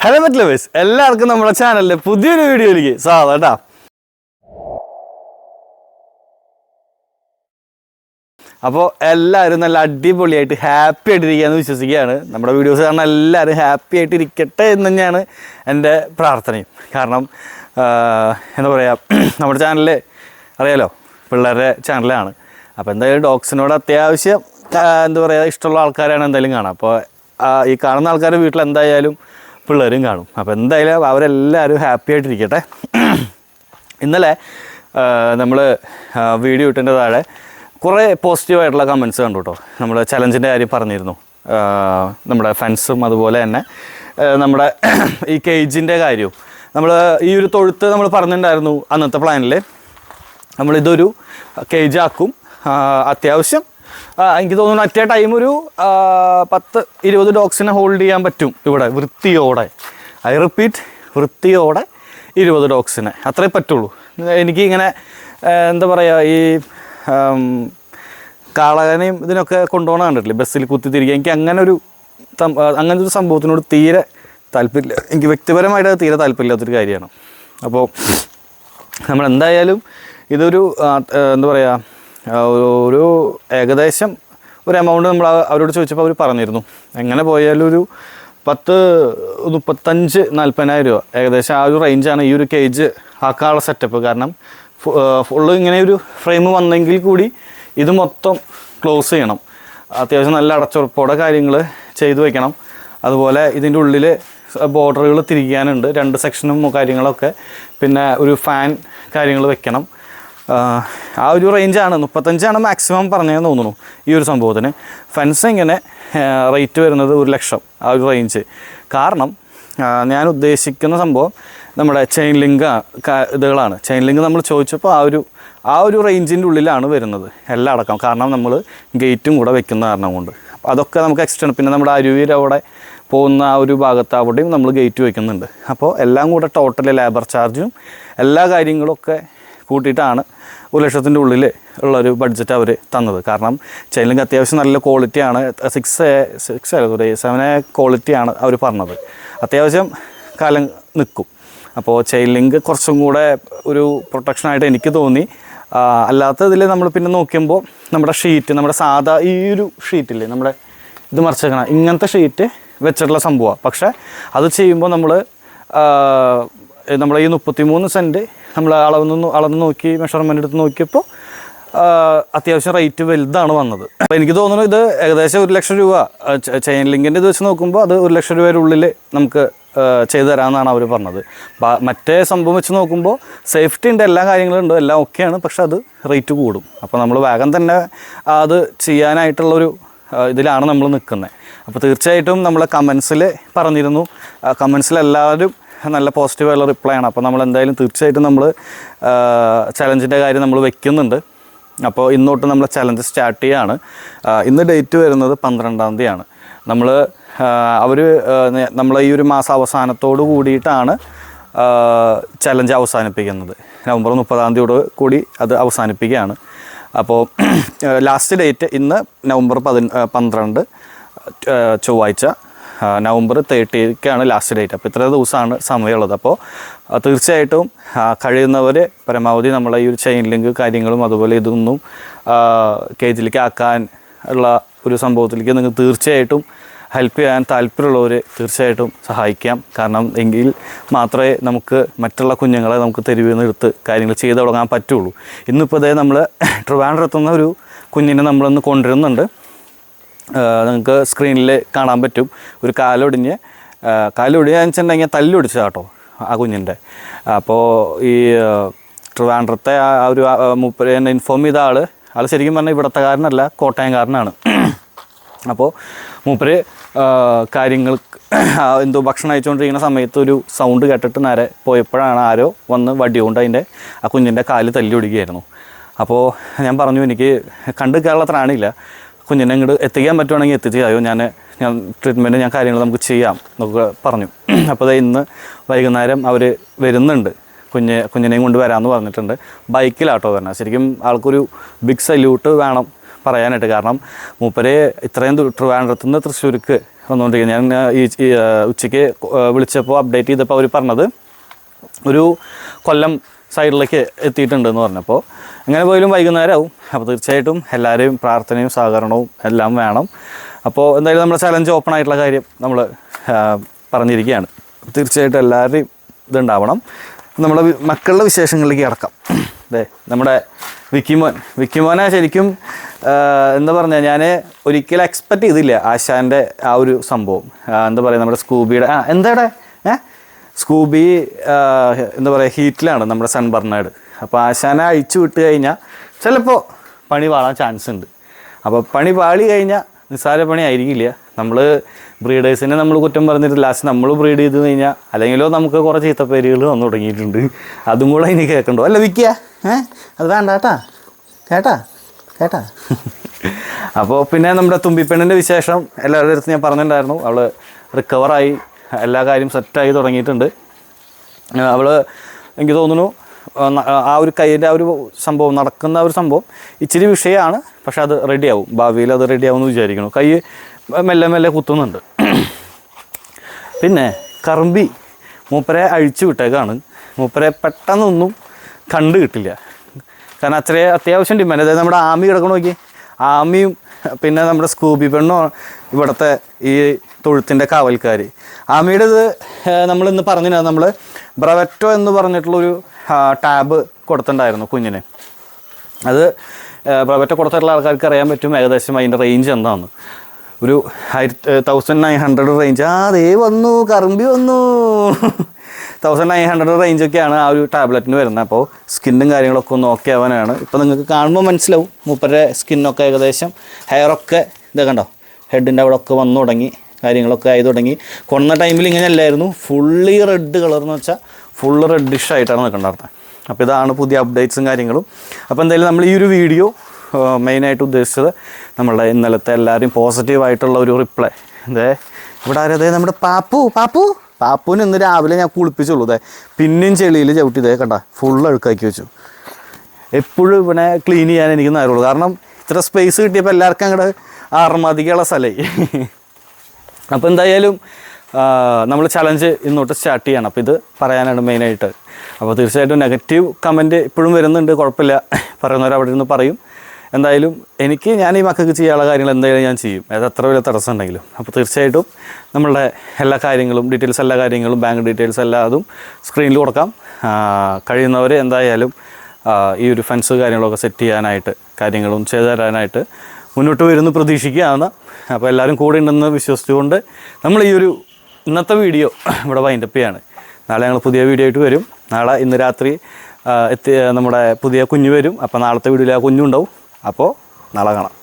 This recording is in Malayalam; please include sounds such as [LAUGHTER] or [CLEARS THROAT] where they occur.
ഹലോ മറ്റ് ലവേഴ്സ് എല്ലാവർക്കും നമ്മുടെ ചാനലിലെ പുതിയൊരു വീഡിയോയിലേക്ക് സ്വാഗതം കേട്ടോ അപ്പോൾ എല്ലാവരും നല്ല അടിപൊളിയായിട്ട് ഹാപ്പി ആയിട്ടിരിക്കുകയെന്ന് വിശ്വസിക്കുകയാണ്. നമ്മുടെ വീഡിയോസ് കാരണം എല്ലാവരും ഹാപ്പി ആയിട്ട് ഇരിക്കട്ടെ എന്ന് തന്നെയാണ് എന്റെ പ്രാർത്ഥനയും. കാരണം എന്താ പറയുക [CLEARS THROAT] നമ്മുടെ ചാനലിൽ അറിയാലോ പിള്ളേരുടെ ചാനലാണ് അപ്പോൾ എന്തായാലും ഡോഗ്സിനോട് അത്യാവശ്യം എന്താ പറയുക ഇഷ്ടമുള്ള ആൾക്കാരാണ് എന്തായാലും കാണാം. അപ്പോൾ ഈ കാണുന്ന ആൾക്കാരുടെ വീട്ടിൽ എന്തായാലും പിള്ളേരും കാണും. അപ്പോൾ എന്തായാലും അവരെല്ലാവരും ഹാപ്പി ആയിട്ടിരിക്കട്ടെ. ഇന്നലെ നമ്മൾ വീഡിയോ ഇട്ടതിന്റെ താഴെ കുറേ പോസിറ്റീവായിട്ടുള്ള കമൻസ് കണ്ടു കേട്ടോ നമ്മൾ ചലഞ്ചിന്റെ കാര്യം പറഞ്ഞിരുന്നു. നമ്മുടെ ഫ്രണ്ട്സും അതുപോലെ തന്നെ നമ്മുടെ ഈ കേജിന്റെ കാര്യവും. നമ്മൾ ഈ ഒരു തൊഴുത്ത് നമ്മൾ പറഞ്ഞിട്ടുണ്ടായിരുന്നു അന്നത്തെ പ്ലാനിൽ നമ്മളിതൊരു കേജാക്കും അത്യാവശ്യം എനിക്ക് തോന്നുന്നു അറ്റേ ടൈം ഒരു പത്ത് ഇരുപത് ഡോഗ്സിനെ ഹോൾഡ് ചെയ്യാൻ പറ്റും ഇവിടെ വൃത്തിയോടെ. ഐ റിപ്പീറ്റ് വൃത്തിയോടെ ഇരുപത് ഡോഗ്സിനെ. അത്രേ പറ്റുള്ളൂ. എനിക്ക് ഇങ്ങനെ എന്താ പറയുക ഈ കാളകനെയും ഇതിനൊക്കെ കൊണ്ടുപോകണ കണ്ടിട്ടില്ലേ? ബസ്സിൽ കുത്തിത്തിരിക്കുക എനിക്ക് അങ്ങനെ ഒരു അങ്ങനത്തെ ഒരു സംഭവത്തിനോട് തീരെ താല്പര്യമില്ല എനിക്ക് വ്യക്തിപരമായിട്ട് തീരെ താല്പര്യമില്ലാത്തൊരു കാര്യമാണ്. അപ്പോൾ നമ്മൾ എന്തായാലും ഇതൊരു എന്താ പറയുക ഒരു- ഏകദേശം ഒരു എമൗണ്ട് നമ്മൾ അവരോട് ചോദിച്ചപ്പോൾ അവർ പറഞ്ഞിരുന്നു. എങ്ങനെ പോയാലും ഒരു പത്ത് മുപ്പത്തഞ്ച് നാൽപ്പതിനായിരം രൂപ. ഏകദേശം ആ ഒരു റേഞ്ചാണ് ഈ ഒരു കേജ് ആക്കാനുള്ള സെറ്റപ്പ് കാരണം ഫുള്ള് ഇങ്ങനെ ഒരു ഫ്രെയിം വന്നെങ്കിൽ കൂടി ഇത് മൊത്തം ക്ലോസ് ചെയ്യണം. അത്യാവശ്യം നല്ല അടച്ചുറപ്പോടെ കാര്യങ്ങൾ ചെയ്തു വെക്കണം. അതുപോലെ ഇതിന്റെ ഉള്ളിൽ ബോർഡറുകൾ തിരിക്കാനുണ്ട്. രണ്ട് സെക്ഷനും കാര്യങ്ങളൊക്കെ. പിന്നെ ഒരു ഫാൻ കാര്യങ്ങൾ വെക്കണം. ആ ഒരു റേഞ്ചാണ് മുപ്പത്തഞ്ചാണ് മാക്സിമം പറഞ്ഞതെന്ന് തോന്നുന്നു ഈ ഒരു സംഭവത്തിന്. ഫെൻസ് ഇങ്ങനെ റേറ്റ് വരുന്നത് ഒരു ലക്ഷം ആ ഒരു റേഞ്ച് കാരണം ഞാൻ ഉദ്ദേശിക്കുന്ന സംഭവം നമ്മുടെ ചെയിൻ ലിങ്ക് ഇതുകളാണ്. ചെയിൻ ലിങ്ക് നമ്മൾ ചോദിച്ചപ്പോൾ ആ ഒരു ആ ഒരു റേഞ്ചിന്റെ ഉള്ളിലാണ് വരുന്നത്. എല്ലാം അടക്കം. കാരണം നമ്മൾ ഗേറ്റും കൂടെ വെക്കുന്ന കാരണം കൊണ്ട്. അതൊക്കെ നമുക്ക് എക്സ്റ്റേണൽ പിന്നെ നമ്മുടെ അരുവിയിൽ അവിടെ പോകുന്ന ആ ഒരു ഭാഗത്ത് അവിടെയും നമ്മൾ ഗേറ്റ് വയ്ക്കുന്നുണ്ട് അപ്പോൾ എല്ലാം കൂടെ ടോട്ടൽ ലേബർ ചാർജും എല്ലാ കാര്യങ്ങളൊക്കെ കൂട്ടിയിട്ടാണ് ഒരു ലക്ഷത്തിന്റെ ഉള്ളിൽ ഉള്ളൊരു ബഡ്ജറ്റ് അവർ തന്നത്. കാരണം ചെയിലിംഗ് അത്യാവശ്യം നല്ല ക്വാളിറ്റിയാണ് സിക്സ് സിക്സ് സെവൻ എ ക്വാളിറ്റിയാണ് അവർ പറഞ്ഞത്. അത്യാവശ്യം കാലം നിൽക്കും അപ്പോൾ ചെയിൻ കുറച്ചും കൂടെ ഒരു പ്രൊട്ടക്ഷനായിട്ട് എനിക്ക് തോന്നി. അല്ലാത്ത ഇതിൽ നമ്മൾ പിന്നെ നോക്കുമ്പോൾ നമ്മുടെ ഷീറ്റ് നമ്മുടെ സാധാ ഈ ഒരു ഷീറ്റില്ലേ നമ്മുടെ ഇത് മറിച്ചേക്കണം ഇങ്ങനത്തെ ഷീറ്റ് വെച്ചിട്ടുള്ള സംഭവമാണ് പക്ഷേ അത് ചെയ്യുമ്പോൾ നമ്മൾ നമ്മൾ ഈ മുപ്പത്തി മൂന്ന് സെന്റ് നമ്മൾ അളന്ന് അളന്ന് നോക്കി മെഷർമെന്റ് എടുത്ത് നോക്കിയപ്പോൾ അത്യാവശ്യം റേറ്റ് വലുതാണ് വന്നത്. അപ്പോൾ എനിക്ക് തോന്നുന്നു ഇത് ഏകദേശം ഒരു ലക്ഷം രൂപ ചെയിൻ ലിങ്കിന്റെ ഇത് വെച്ച് നോക്കുമ്പോൾ അത് ഒരു ലക്ഷം രൂപയുടെ ഉള്ളിൽ നമുക്ക് ചെയ്തു തരാമെന്നാണ് അവർ പറഞ്ഞത്. മറ്റേ സംഭവം വെച്ച് നോക്കുമ്പോൾ സേഫ്റ്റി ഉണ്ട് എല്ലാ കാര്യങ്ങളും ഉണ്ട് എല്ലാം ഓക്കെയാണ് പക്ഷെ അത് റേറ്റ് കൂടും. അപ്പോൾ നമ്മൾ വേഗം തന്നെ അത് ചെയ്യാനായിട്ടുള്ളൊരു ഇതിലാണ് നമ്മൾ നിൽക്കുന്നത് അപ്പോൾ തീർച്ചയായിട്ടും നമ്മൾ കമൻസിൽ പറഞ്ഞിരുന്നു. കമൻസിൽ എല്ലാവരും നല്ല പോസിറ്റീവായുള്ള റിപ്ലൈ ആണ്. അപ്പോൾ നമ്മൾ എന്തായാലും തീർച്ചയായിട്ടും നമ്മൾ ചലഞ്ചിന്റെ കാര്യം നമ്മൾ വെക്കുന്നുണ്ട്. അപ്പോൾ ഇന്നോട്ട് നമ്മൾ ചലഞ്ച് സ്റ്റാർട്ട് ചെയ്യാണ്. ആ, ഇന്ന് ഡേറ്റ് വരുന്നത് പന്ത്രണ്ടാം തീയതിയാണ്. നമ്മൾ അവർ നമ്മൾ ഈ ഒരു മാസം അവസാനത്തോട് കൂടിയിട്ടാണ് ചലഞ്ച് അവസാനിപ്പിക്കുന്നത്. നവംബർ മുപ്പതാം തീയതിയോട് കൂടി അത് അവസാനിപ്പിക്കുകയാണ്. അപ്പോൾ ലാസ്റ്റ് ഡേറ്റ് ഇന്ന് നവംബർ പതി പന്ത്രണ്ട് ചൊവ്വാഴ്ച. നവംബർ തേർട്ടിക്കാണ് ലാസ്റ്റ് ഡേറ്റ് അപ്പോൾ ഇത്ര ദിവസമാണ് സമയമുള്ളത്. അപ്പോൾ തീർച്ചയായിട്ടും കഴിയുന്നവർ പരമാവധി നമ്മളെ ഈ ഒരു ചെയിൻ ലിങ്ക് കാര്യങ്ങളും അതുപോലെ ഇതൊന്നും കേജിലേക്ക് ആക്കാൻ ഉള്ള ഒരു സംഭവത്തിലേക്ക് നിങ്ങൾക്ക് തീർച്ചയായിട്ടും ഹെൽപ്പ് ചെയ്യാൻ താല്പര്യമുള്ളവർ തീർച്ചയായിട്ടും സഹായിക്കാം. കാരണം എങ്കിൽ മാത്രമേ നമുക്ക് മറ്റുള്ള കുഞ്ഞുങ്ങളെ നമുക്ക് തെരുവിൽ നിന്ന് എടുത്ത് കാര്യങ്ങൾ ചെയ്തു തുടങ്ങാൻ പറ്റുള്ളൂ. ഇന്നിപ്പോൾ ഇതേ നമ്മൾ ട്രിവാൻഡ്രത്തുനിന്ന് ഒരു കുഞ്ഞിനെ നമ്മളൊന്ന് കൊണ്ടുവരുന്നുണ്ട്. നിങ്ങൾക്ക് സ്ക്രീനിൽ കാണാൻ പറ്റും. ഒരു കാലൊടിഞ്ഞ് ആ, കാലൊടിഞ്ഞാന്ന് വെച്ചിട്ടുണ്ടെങ്കിൽ തല്ലൊടിച്ച കേട്ടോ ആ കുഞ്ഞിന്റെ. അപ്പോൾ ഈ ട്രിവാൻഡ്രത്തെ ആ ഒരു മൂപ്പരെ എന്നെ ഇൻഫോം ചെയ്ത ആൾ ആൾ ശരിക്കും പറഞ്ഞാൽ ഇവിടത്തെക്കാരനല്ല കോട്ടയംകാരനാണ്. അപ്പോൾ മൂപ്പര് കാര്യങ്ങൾ എന്തോ ഭക്ഷണം അയച്ചുകൊണ്ടിരിക്കുന്ന സമയത്ത് ഒരു സൗണ്ട് കേട്ടിട്ട് നേരെ പോയപ്പോഴാണ് ആരോ വന്ന് വടി കൊണ്ട് അതിന്റെ ആ കുഞ്ഞിന്റെ കാൽ തല്ലി ഒടിക്കുകയായിരുന്നു. അപ്പോൾ ഞാൻ പറഞ്ഞു എനിക്ക് കണ്ടു കേരളത്തിലാണില്ല. കുഞ്ഞിനെ ഇങ്ങോട്ട് എത്തിക്കാൻ പറ്റുവാണെങ്കിൽ എത്തിച്ചായോ ഞാൻ ഞാൻ ട്രീറ്റ്മെന്റ് ഞാൻ കാര്യങ്ങൾ നമുക്ക് ചെയ്യാം എന്നൊക്കെ പറഞ്ഞു. [CLEARS THROAT] അപ്പോൾ ഇന്ന് വൈകുന്നേരം അവർ വരുന്നുണ്ട്. കുഞ്ഞ് കുഞ്ഞിനെയും കൊണ്ട് വരാമെന്ന് പറഞ്ഞിട്ടുണ്ട്. ബൈക്കിലാട്ടോ വരണം. ശരിക്കും ആൾക്കൊരു ബിഗ് സല്യൂട്ട് വേണം പറയാനായിട്ട്. കാരണം മൂപ്പരെ ഇത്രയും ട്രിവാൻഡ്രത്തു നിന്ന് തൃശ്ശൂർക്ക് വന്നുകൊണ്ടിരിക്കുന്നത് ഞാൻ ഈ, ഉച്ചയ്ക്ക് വിളിച്ചപ്പോൾ അപ്ഡേറ്റ് ചെയ്തപ്പോൾ അവർ പറഞ്ഞത് ഒരു കൊല്ലം സൈഡിലേക്ക് എത്തിയിട്ടുണ്ട് എന്ന് പറഞ്ഞപ്പോൾ അങ്ങനെ പോയാലും വൈകുന്നേരം ആവും അപ്പോൾ തീർച്ചയായിട്ടും എല്ലാവരെയും പ്രാർത്ഥനയും സഹകരണവും എല്ലാം വേണം. അപ്പോൾ എന്തായാലും നമ്മുടെ ചലഞ്ച് ഓപ്പൺ ആയിട്ടുള്ള കാര്യം നമ്മൾ പറഞ്ഞിരിക്കുകയാണ്. തീർച്ചയായിട്ടും എല്ലാവരുടെയും ഇതുണ്ടാവണം. നമ്മുടെ മക്കളുടെ വിശേഷങ്ങളിലേക്ക് കിടക്കാം. അതെ നമ്മുടെ വിക്കിമോൻ വിക്കിമോനെ ശരിക്കും എന്താ പറഞ്ഞാൽ ഞാൻ ഒരിക്കലും എക്സ്പെക്റ്റ് ചെയ്തില്ല ആശാന്റെ ആ ഒരു സംഭവം. എന്താ പറയുക നമ്മുടെ സ്കൂബിയുടെ ആ എന്താടെ സ്കൂബി എന്താ പറയുക ഹീറ്റിലാണ് നമ്മുടെ സൺബർണേഡ് അപ്പോൾ ആശാന അഴിച്ചു വിട്ട് കഴിഞ്ഞാൽ ചിലപ്പോൾ പണി പാളാൻ ചാൻസ് ഉണ്ട്. അപ്പോൾ പണി പാളി കഴിഞ്ഞാൽ നിസ്സാര പണി ആയിരിക്കില്ല. നമ്മൾ ബ്രീഡേഴ്സിനെ നമ്മൾ കുറ്റം പറഞ്ഞിട്ട് ലാസ്റ്റ് നമ്മൾ ബ്രീഡ് ചെയ്ത് കഴിഞ്ഞാൽ അല്ലെങ്കിലോ നമുക്ക് കുറേ ചീത്തപ്പേരുകൾ വന്നു തുടങ്ങിയിട്ടുണ്ട്. അതും കൂടെ ഇനി കേൾക്കണ്ടോ? അല്ല വിൽക്കുക അത് വേണ്ട കേട്ടാ. കേട്ടാ. കേട്ടാ. [LAUGHS] അപ്പോൾ പിന്നെ നമ്മുടെ തുമ്പിപ്പെണ്ണിന്റെ വിശേഷം എല്ലാവരുടെ അടുത്ത് ഞാൻ പറഞ്ഞിട്ടുണ്ടായിരുന്നു. അവൾ റിക്കവറായി എല്ലാ കാര്യം സെറ്റായി തുടങ്ങിയിട്ടുണ്ട്. അവൾ എനിക്ക് തോന്നുന്നു ആ, ഒരു കൈയിന്റെ ആ ഒരു സംഭവം നടക്കുന്ന ഒരു സംഭവം ഇച്ചിരി വിഷയമാണ് പക്ഷേ അത് റെഡിയാവും ഭാവിയിൽ അത് റെഡിയാവും എന്ന് വിചാരിക്കുന്നു. കൈ മെല്ലെ മെല്ലെ കുത്തുന്നുണ്ട്. പിന്നെ കറമ്പി മൂപ്പരെ അഴിച്ചു വിട്ടേക്കാണ്. മൂപ്പരെ പെട്ടെന്നൊന്നും കണ്ടു കിട്ടില്ല. കാരണം അത്രേ അത്യാവശ്യം ഡിമാൻഡ് അതായത് നമ്മുടെ ആമി കിടക്കണ ആമിയും പിന്നെ നമ്മുടെ സ്കൂബി പെണ്ണോ ഇവിടുത്തെ ഈ തൊഴുത്തിന്റെ കാവൽക്കാർ ആമയുടെ ഇത് നമ്മൾ ഇന്ന് നമ്മൾ ബ്രവറ്റോ എന്ന് പറഞ്ഞിട്ടുള്ളൊരു ടാബ് കൊടുത്തിട്ടുണ്ടായിരുന്നു കുഞ്ഞിന്. അത് ബ്രവറ്റോ കൊടുത്തിട്ടുള്ള ആൾക്കാർക്ക് അറിയാൻ പറ്റും ഏകദേശം അതിന്റെ റേഞ്ച് എന്താണെന്ന് ഒരു ആയിരത്തി തൗസൻഡ് നയൻ ഹൺഡ്രഡ് റേഞ്ച് ആ അതേ വന്നു കറമ്പി വന്നു. തൗസൻഡ് നയൻ ഹൺഡ്രഡ് റേഞ്ചൊക്കെയാണ് ആ ഒരു ടാബ്ലറ്റിന് വരുന്നത്. അപ്പോൾ സ്കിന്നും കാര്യങ്ങളൊക്കെ ഒന്ന് ഓക്കെ ആവാനാണ്. ഇപ്പോൾ നിങ്ങൾക്ക് കാണുമ്പോൾ മനസ്സിലാവും. മൂപ്പരുടെ സ്കിന്നൊക്കെ ഏകദേശം ഹെയറൊക്കെ ഇതൊക്കെ കണ്ടോ? ഹെഡിന്റെ അവിടെ ഒക്കെ വന്നു തുടങ്ങി. കാര്യങ്ങളൊക്കെ ആയി തുടങ്ങി. കൊന്ന ടൈമിൽ ഇങ്ങനെ അല്ലായിരുന്നു. ഫുള്ളി റെഡ് കളർ എന്ന് വെച്ചാൽ ഫുള്ള് റെഡിഷ് ആയിട്ടാണ് നിൽക്കേണ്ടത് അപ്പോൾ ഇതാണ് പുതിയ അപ്ഡേറ്റ്സും കാര്യങ്ങളും. അപ്പോൾ എന്തായാലും നമ്മൾ ഈ ഒരു വീഡിയോ മെയിനായിട്ട് ഉദ്ദേശിച്ചത് നമ്മളുടെ ഇന്നലത്തെ എല്ലാവരും പോസിറ്റീവായിട്ടുള്ള ഒരു റിപ്ലൈ അതെ ഇവിടെ ആരതേ നമ്മുടെ പാപ്പു. പാപ്പു? പാപ്പുവിന് ഇന്ന് രാവിലെ ഞാൻ കുളിപ്പിച്ചുള്ളൂ അതെ പിന്നെയും ചെളിയിൽ ചവിട്ടി ഇതേ കണ്ട. ഫുൾ അഴുക്കാക്കി വെച്ചു. എപ്പോഴും ഇവനെ ക്ലീൻ ചെയ്യാൻ എനിക്ക് നേരമുള്ളൂ. കാരണം ഇത്ര സ്പേസ് കിട്ടിയപ്പോൾ എല്ലാവർക്കും അങ്ങോട്ട് അർമതിക്കുള്ള സ്ഥലമായി [LAUGHS] അപ്പോൾ എന്തായാലും നമ്മൾ ചലഞ്ച് ഇന്നോട്ട് സ്റ്റാർട്ട് ചെയ്യണം. അപ്പോൾ ഇത് പറയാനാണ് മെയിനായിട്ട് അപ്പോൾ തീർച്ചയായിട്ടും നെഗറ്റീവ് കമന്റ് ഇപ്പോഴും വരുന്നുണ്ട്. കുഴപ്പമില്ല. [LAUGHS] പറയുന്നവർ അവിടെ നിന്ന് പറയും. എന്തായാലും എനിക്ക് ഞാൻ ഈ മക്കൾക്ക് ചെയ്യാനുള്ള കാര്യങ്ങൾ എന്തായാലും ഞാൻ ചെയ്യും. അത് വലിയ തടസ്സം ഉണ്ടെങ്കിലും. അപ്പോൾ തീർച്ചയായിട്ടും നമ്മളുടെ എല്ലാ കാര്യങ്ങളും ഡീറ്റെയിൽസ് എല്ലാ കാര്യങ്ങളും ബാങ്ക് ഡീറ്റെയിൽസ് എല്ലാ അതും സ്ക്രീനിൽ കൊടുക്കാം. കഴിയുന്നവർ എന്തായാലും ഈ ഒരു ഫെൻസ് കാര്യങ്ങളൊക്കെ സെറ്റ് ചെയ്യാനായിട്ട് കാര്യങ്ങളും ചെയ്തു തരാനായിട്ട് മുന്നോട്ട് വരുന്നു പ്രതീക്ഷിക്കുകയാണ്. അപ്പോൾ എല്ലാവരും കൂടെ ഉണ്ടെന്ന് വിശ്വസിച്ചുകൊണ്ട് നമ്മൾ ഈ ഒരു ഇന്നത്തെ വീഡിയോ ഇവിടെ വൈൻഡപ്പ് ചെയ്യാണ്. നാളെ ഞങ്ങൾ പുതിയ വീഡിയോ ആയിട്ട് വരും. നാളെ ഇന്ന് രാത്രി എത്തി നമ്മുടെ പുതിയ കുഞ്ഞ് വരും. അപ്പോൾ നാളത്തെ വീഡിയോയിൽ ആ കുഞ്ഞുണ്ടാവും. അപ്പോൾ നാളെ കാണാം